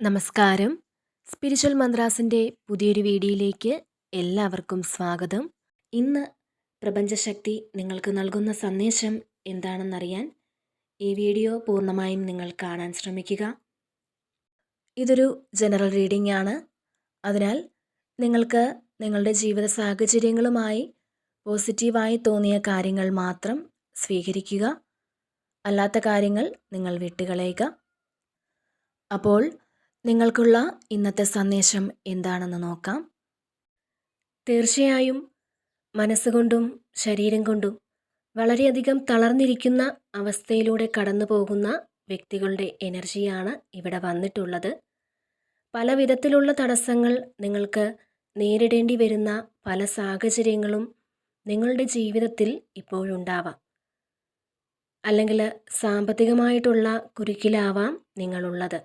നമസ്കാരം. സ്പിരിച്വൽ മന്ത്രാസിന്റെ പുതിയൊരു വീഡിയോയിലേക്ക് എല്ലാവർക്കും സ്വാഗതം. ഇന്ന് പ്രപഞ്ചശക്തി നിങ്ങൾക്ക് നൽകുന്ന സന്ദേശം എന്താണെന്നറിയാൻ ഈ വീഡിയോ പൂർണമായും നിങ്ങൾ കാണാൻ ശ്രമിക്കുക. ഇതൊരു ജനറൽ റീഡിംഗ് ആണ്. അതിനാൽ നിങ്ങൾക്ക് നിങ്ങളുടെ ജീവിത സാഹചര്യങ്ങളുമായി പോസിറ്റീവായി തോന്നിയ കാര്യങ്ങൾ മാത്രം സ്വീകരിക്കുക. അല്ലാത്ത കാര്യങ്ങൾ നിങ്ങൾ വിട്ടുകളയുക. അപ്പോൾ നിങ്ങൾക്കുള്ള ഇന്നത്തെ സന്ദേശം എന്താണെന്ന് നോക്കാം. തീർച്ചയായും മനസ്സുകൊണ്ടും ശരീരം കൊണ്ടും വളരെയധികം തളർന്നിരിക്കുന്ന അവസ്ഥയിലൂടെ കടന്നു പോകുന്ന വ്യക്തികളുടെ എനർജിയാണ് ഇവിടെ വന്നിട്ടുള്ളത്. പല വിധത്തിലുള്ള തടസ്സങ്ങൾ നിങ്ങൾക്ക് നേരിടേണ്ടി വരുന്ന പല സാഹചര്യങ്ങളും നിങ്ങളുടെ ജീവിതത്തിൽ ഇപ്പോഴുണ്ടാവാം. അല്ലെങ്കിൽ സാമ്പത്തികമായിട്ടുള്ള കുരുക്കിലാവാം നിങ്ങളുള്ളത്.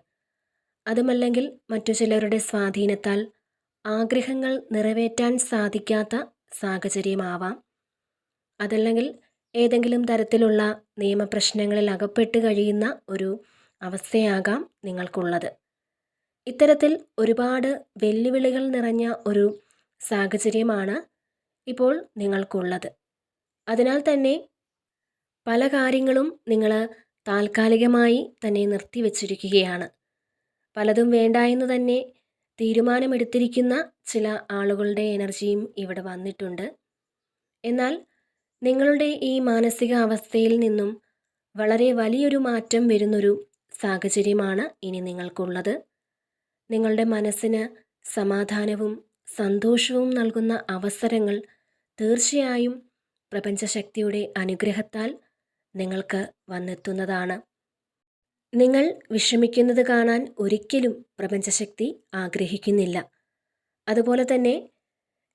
അതുമല്ലെങ്കിൽ മറ്റു ചിലരുടെ സ്വാധീനത്താൽ ആഗ്രഹങ്ങൾ നിറവേറ്റാൻ സാധിക്കാത്ത സാഹചര്യമാവാം. അതല്ലെങ്കിൽ ഏതെങ്കിലും തരത്തിലുള്ള നിയമപ്രശ്നങ്ങളിൽ അകപ്പെട്ട് കഴിയുന്ന ഒരു അവസ്ഥയാകാം നിങ്ങൾക്കുള്ളത്. ഇത്തരത്തിൽ ഒരുപാട് വെല്ലുവിളികൾ നിറഞ്ഞ ഒരു സാഹചര്യമാണ് ഇപ്പോൾ നിങ്ങൾക്കുള്ളത്. അതിനാൽ തന്നെ പല കാര്യങ്ങളും നിങ്ങൾ താൽക്കാലികമായി തന്നെ നിർത്തിവച്ചിരിക്കുകയാണ്. പലതും വേണ്ട എന്ന് തന്നെ തീരുമാനമെടുത്തിരിക്കുന്ന ചില ആളുകളുടെ എനർജിയും ഇവിടെ വന്നിട്ടുണ്ട്. എന്നാൽ നിങ്ങളുടെ ഈ മാനസിക അവസ്ഥയിൽ നിന്നും വളരെ വലിയൊരു മാറ്റം വരുന്നൊരു സാഹചര്യമാണ് ഇനി നിങ്ങൾക്കുള്ളത്. നിങ്ങളുടെ മനസ്സിന് സമാധാനവും സന്തോഷവും നൽകുന്ന അവസരങ്ങൾ തീർച്ചയായും പ്രപഞ്ചശക്തിയുടെ അനുഗ്രഹത്താൽ നിങ്ങൾക്ക് വന്നെത്തുന്നതാണ്. നിങ്ങൾ വിഷമിക്കുന്നത് കാണാൻ ഒരിക്കലും പ്രപഞ്ചശക്തി ആഗ്രഹിക്കുന്നില്ല. അതുപോലെ തന്നെ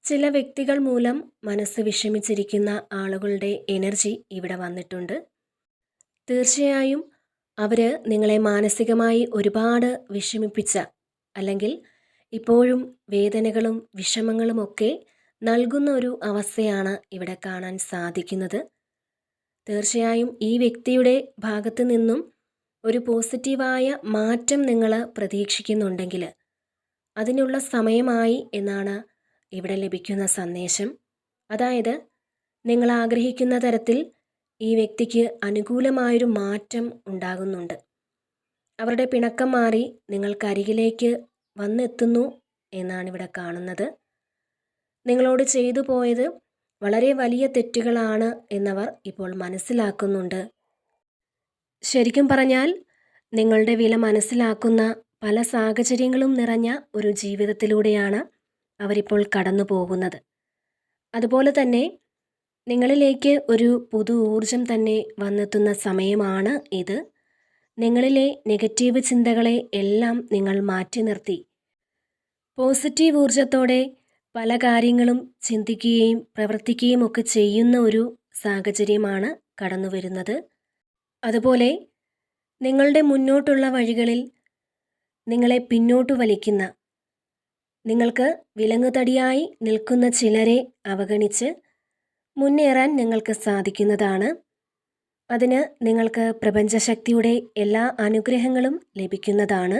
ചില വ്യക്തികൾ മൂലം മനസ്സ് വിഷമിച്ചിരിക്കുന്ന ആളുകളുടെ എനർജി ഇവിടെ വന്നിട്ടുണ്ട്. തീർച്ചയായും അവർ നിങ്ങളെ മാനസികമായി ഒരുപാട് വിഷമിപ്പിച്ച അല്ലെങ്കിൽ ഇപ്പോഴും വേദനകളും വിഷമങ്ങളുമൊക്കെ നൽകുന്ന ഒരു അവസ്ഥയാണ് ഇവിടെ കാണാൻ സാധിക്കുന്നത്. തീർച്ചയായും ഈ വ്യക്തിയുടെ ഭാഗത്തു നിന്നും ഒരു പോസിറ്റീവായ മാറ്റം നിങ്ങൾ പ്രതീക്ഷിക്കുന്നുണ്ടെങ്കിൽ അതിനുള്ള സമയമായി എന്നാണ് ഇവിടെ ലഭിക്കുന്ന സന്ദേശം. അതായത് നിങ്ങൾ ആഗ്രഹിക്കുന്ന തരത്തിൽ ഈ വ്യക്തിക്ക് അനുകൂലമായൊരു മാറ്റം ഉണ്ടാകുന്നുണ്ട്. അവരുടെ പിണക്കം മാറി നിങ്ങൾക്കരികിലേക്ക് വന്നെത്തുന്നു എന്നാണ് ഇവിടെ കാണുന്നത്. നിങ്ങളോട് ചെയ്തു പോയത് വളരെ വലിയ തെറ്റുകളാണ് എന്നവർ ഇപ്പോൾ മനസ്സിലാക്കുന്നുണ്ട്. ശരിക്കും പറഞ്ഞാൽ നിങ്ങളുടെ വില മനസ്സിലാക്കുന്ന പല സാഹചര്യങ്ങളും നിറഞ്ഞ ഒരു ജീവിതത്തിലൂടെയാണ് അവരിപ്പോൾ കടന്നു പോകുന്നത്. അതുപോലെ തന്നെ നിങ്ങളിലേക്ക് ഒരു പുതു ഊർജം തന്നെ വന്നെത്തുന്ന സമയമാണ് ഇത്. നിങ്ങളിലെ നെഗറ്റീവ് ചിന്തകളെ എല്ലാം നിങ്ങൾ മാറ്റി നിർത്തി. പോസിറ്റീവ് ഊർജത്തോടെ പല കാര്യങ്ങളും ചിന്തിക്കുകയും പ്രവർത്തിക്കുകയും ഒക്കെ ചെയ്യുന്ന ഒരു സാഹചര്യമാണ് കടന്നു വരുന്നത് അതുപോലെ നിങ്ങളുടെ മുന്നോട്ടുള്ള വഴികളിൽ നിങ്ങളെ പിന്നോട്ട് വലിക്കുന്ന നിങ്ങൾക്ക് വിലങ്ങുതടിയായി നിൽക്കുന്ന ചിലരെ അവഗണിച്ച് മുന്നേറാൻ നിങ്ങൾക്ക് സാധിക്കുന്നതാണ്. അതിന് നിങ്ങൾക്ക് പ്രപഞ്ചശക്തിയുടെ എല്ലാ അനുഗ്രഹങ്ങളും ലഭിക്കുന്നതാണ്.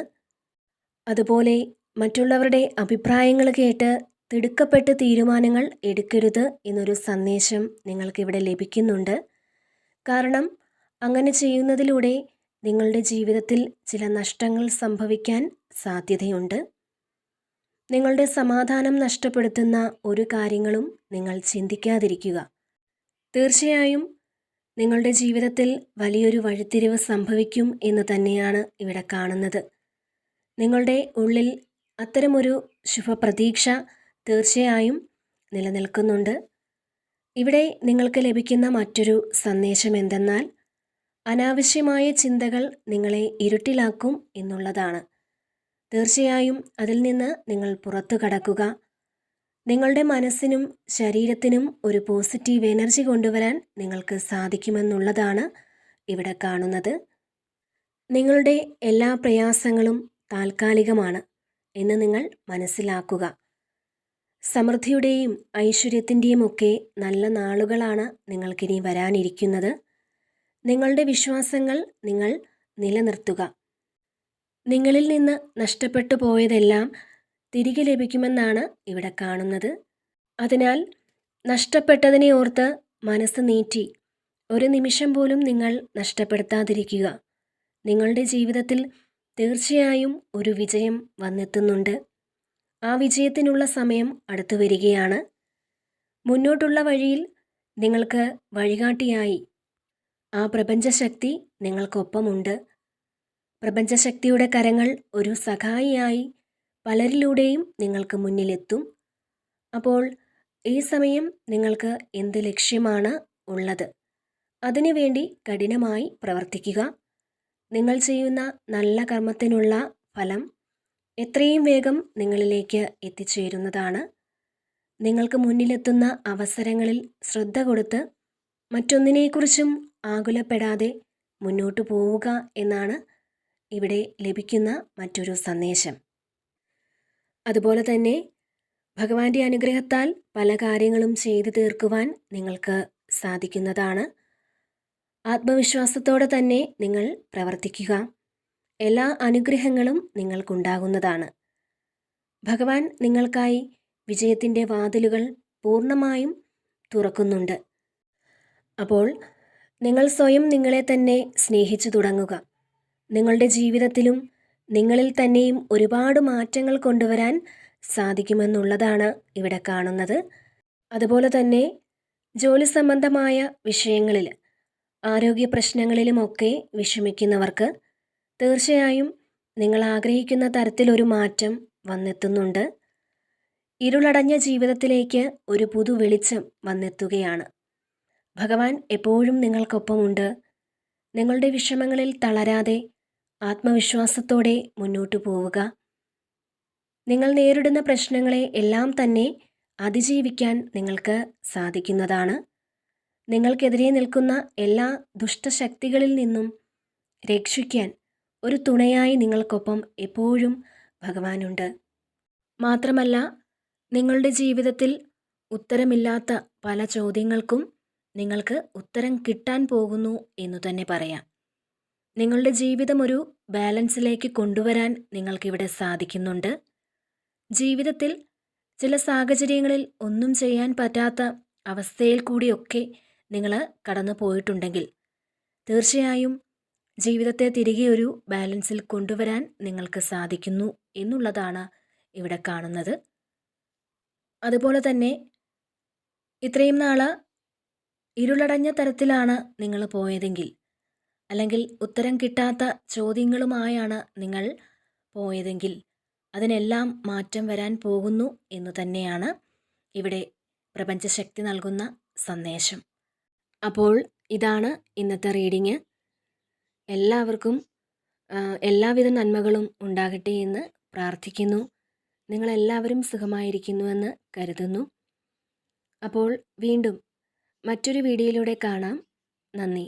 അതുപോലെ മറ്റുള്ളവരുടെ അഭിപ്രായങ്ങൾ കേട്ട് തിടുക്കപ്പെട്ട് തീരുമാനങ്ങൾ എടുക്കരുത് എന്നൊരു സന്ദേശം നിങ്ങൾക്കിവിടെ ലഭിക്കുന്നുണ്ട്. കാരണം അങ്ങനെ ചെയ്യുന്നതിലൂടെ നിങ്ങളുടെ ജീവിതത്തിൽ ചില നഷ്ടങ്ങൾ സംഭവിക്കാൻ സാധ്യതയുണ്ട്. നിങ്ങളുടെ സമാധാനം നഷ്ടപ്പെടുത്തുന്ന ഒരു കാര്യങ്ങളും നിങ്ങൾ ചിന്തിക്കാതിരിക്കുക. തീർച്ചയായും നിങ്ങളുടെ ജീവിതത്തിൽ വലിയൊരു വഴിത്തിരിവ് സംഭവിക്കും എന്ന് തന്നെയാണ് ഇവിടെ കാണുന്നത്. നിങ്ങളുടെ ഉള്ളിൽ അത്തരമൊരു ശുഭപ്രതീക്ഷ തീർച്ചയായും നിലനിൽക്കുന്നുണ്ട്. ഇവിടെ നിങ്ങൾക്ക് ലഭിക്കുന്ന മറ്റൊരു സന്ദേശം എന്തെന്നാൽ അനാവശ്യമായ ചിന്തകൾ നിങ്ങളെ ഇരുട്ടിലാക്കും എന്നുള്ളതാണ്. തീർച്ചയായും അതിൽ നിന്ന് നിങ്ങൾ പുറത്തു കടക്കുക. നിങ്ങളുടെ മനസ്സിനും ശരീരത്തിനും ഒരു പോസിറ്റീവ് എനർജി കൊണ്ടുവരാൻ നിങ്ങൾക്ക് സാധിക്കുമെന്നുള്ളതാണ് ഇവിടെ കാണുന്നത്. നിങ്ങളുടെ എല്ലാ പ്രയാസങ്ങളും താൽക്കാലികമാണ് എന്ന് നിങ്ങൾ മനസ്സിലാക്കുക. സമൃദ്ധിയുടെയും ഐശ്വര്യത്തിന്റെയും ഒക്കെ നല്ല നാളുകളാണ് നിങ്ങൾക്കിനി വരാനിരിക്കുന്നത്. നിങ്ങളുടെ വിശ്വാസങ്ങൾ നിങ്ങൾ നിലനിർത്തുക. നിങ്ങളിൽ നിന്ന് നഷ്ടപ്പെട്ടു പോയതെല്ലാം തിരികെ ലഭിക്കുമെന്നാണ് ഇവിടെ കാണുന്നത്. അതിനാൽ നഷ്ടപ്പെട്ടതിനെ ഓർത്ത് മനസ്സ് നീറ്റി ഒരു നിമിഷം പോലും നിങ്ങൾ നഷ്ടപ്പെടുത്താതിരിക്കുക. നിങ്ങളുടെ ജീവിതത്തിൽ തീർച്ചയായും ഒരു വിജയം വന്നെത്തുന്നുണ്ട്. ആ വിജയത്തിനുള്ള സമയം അടുത്തു വരികയാണ്. മുന്നോട്ടുള്ള വഴിയിൽ നിങ്ങൾക്ക് വഴികാട്ടിയായി ആ പ്രപഞ്ചശക്തി നിങ്ങൾക്കൊപ്പമുണ്ട്. പ്രപഞ്ചശക്തിയുടെ കരങ്ങൾ ഒരു സഹായിയായി പലരിലൂടെയും നിങ്ങൾക്ക് മുന്നിലെത്തും. അപ്പോൾ ഈ സമയം നിങ്ങൾക്ക് എന്ത് ലക്ഷ്യമാണ് ഉള്ളത്? അതിനുവേണ്ടി കഠിനമായി പ്രവർത്തിക്കുക. നിങ്ങൾ ചെയ്യുന്ന നല്ല കർമ്മത്തിനുള്ള ഫലം എത്രയും വേഗം നിങ്ങളിലേക്ക് എത്തിച്ചേരുന്നതാണ്. നിങ്ങൾക്ക് മുന്നിലെത്തുന്ന അവസരങ്ങളിൽ ശ്രദ്ധ കൊടുത്ത് മറ്റൊന്നിനെക്കുറിച്ചും ആകുലപ്പെടാതെ മുന്നോട്ട് പോവുക എന്നാണ് ഇവിടെ ലഭിക്കുന്ന മറ്റൊരു സന്ദേശം. അതുപോലെ തന്നെ ഭഗവാന്റെ അനുഗ്രഹത്താൽ പല കാര്യങ്ങളും ചെയ്തു തീർക്കുവാൻ നിങ്ങൾക്ക് സാധിക്കുന്നതാണ്. ആത്മവിശ്വാസത്തോടെ തന്നെ നിങ്ങൾ പ്രവർത്തിക്കുക. എല്ലാ അനുഗ്രഹങ്ങളും നിങ്ങൾക്കുണ്ടാകുന്നതാണ്. ഭഗവാൻ നിങ്ങൾക്കായി വിജയത്തിന്റെ വാതിലുകൾ പൂർണമായും തുറക്കുന്നുണ്ട്. അപ്പോൾ നിങ്ങൾ സ്വയം നിങ്ങളെ തന്നെ സ്നേഹിച്ചു തുടങ്ങുക. നിങ്ങളുടെ ജീവിതത്തിലും നിങ്ങളിൽ തന്നെയും ഒരുപാട് മാറ്റങ്ങൾ കൊണ്ടുവരാൻ സാധിക്കുമെന്നുള്ളതാണ് ഇവിടെ കാണുന്നത്. അതുപോലെ തന്നെ ജോലി സംബന്ധമായ വിഷയങ്ങളിൽ ആരോഗ്യ പ്രശ്നങ്ങളിലുമൊക്കെ വിഷമിക്കുന്നവർക്ക് തീർച്ചയായും നിങ്ങൾ ആഗ്രഹിക്കുന്ന തരത്തിലൊരു മാറ്റം വന്നെത്തുന്നുണ്ട്. ഇരുളടഞ്ഞ ജീവിതത്തിലേക്ക് ഒരു പുതു വെളിച്ചം വന്നെത്തുകയാണ്. ഭഗവാൻ എപ്പോഴും നിങ്ങൾക്കൊപ്പമുണ്ട്. നിങ്ങളുടെ വിഷമങ്ങളിൽ തളരാതെ ആത്മവിശ്വാസത്തോടെ മുന്നോട്ടു പോവുക. നിങ്ങൾ നേരിടുന്ന പ്രശ്നങ്ങളെ എല്ലാം തന്നെ അതിജീവിക്കാൻ നിങ്ങൾക്ക് സാധിക്കുന്നതാണ്. നിങ്ങൾക്കെതിരെ നിൽക്കുന്ന എല്ലാ ദുഷ്ടശക്തികളിൽ നിന്നും രക്ഷിക്കാൻ ഒരു തുണയായി നിങ്ങൾക്കൊപ്പം എപ്പോഴും ഭഗവാനുണ്ട്. മാത്രമല്ല നിങ്ങളുടെ ജീവിതത്തിൽ ഉത്തരമില്ലാത്ത പല ചോദ്യങ്ങൾക്കും നിങ്ങൾക്ക് ഉത്തരം കിട്ടാൻ പോകുന്നു എന്നു തന്നെ പറയാം. നിങ്ങളുടെ ജീവിതം ഒരു ബാലൻസിലേക്ക് കൊണ്ടുവരാൻ നിങ്ങൾക്കിവിടെ സാധിക്കുന്നുണ്ട്. ജീവിതത്തിൽ ചില സാഹചര്യങ്ങളിൽ ഒന്നും ചെയ്യാൻ പറ്റാത്ത അവസ്ഥയിൽ കൂടിയൊക്കെ നിങ്ങൾ കടന്നു പോയിട്ടുണ്ടെങ്കിൽ തീർച്ചയായും ജീവിതത്തെ തിരികെ ഒരു ബാലൻസിൽ കൊണ്ടുവരാൻ നിങ്ങൾക്ക് സാധിക്കുന്നു എന്നുള്ളതാണ് ഇവിടെ കാണുന്നത്. അതുപോലെ തന്നെ ഇത്രയും നാൾ ഇരുളടഞ്ഞ തരത്തിലാണ് നിങ്ങൾ പോയതെങ്കിൽ അല്ലെങ്കിൽ ഉത്തരം കിട്ടാത്ത ചോദ്യങ്ങളുമായാണ് നിങ്ങൾ പോയതെങ്കിൽ അതിനെല്ലാം മാറ്റം വരാൻ പോകുന്നു എന്ന് തന്നെയാണ് ഇവിടെ പ്രപഞ്ചശക്തി നൽകുന്ന സന്ദേശം. അപ്പോൾ ഇതാണ് ഇന്നത്തെ റീഡിങ്. എല്ലാവർക്കും എല്ലാവിധ നന്മകളും ഉണ്ടാകട്ടെ എന്ന് പ്രാർത്ഥിക്കുന്നു. നിങ്ങളെല്ലാവരും സുഖമായിരിക്കുന്നുവെന്ന് കരുതുന്നു. അപ്പോൾ വീണ്ടും മറ്റൊരു വീഡിയോയിലൂടെ കാണാം. നന്ദി.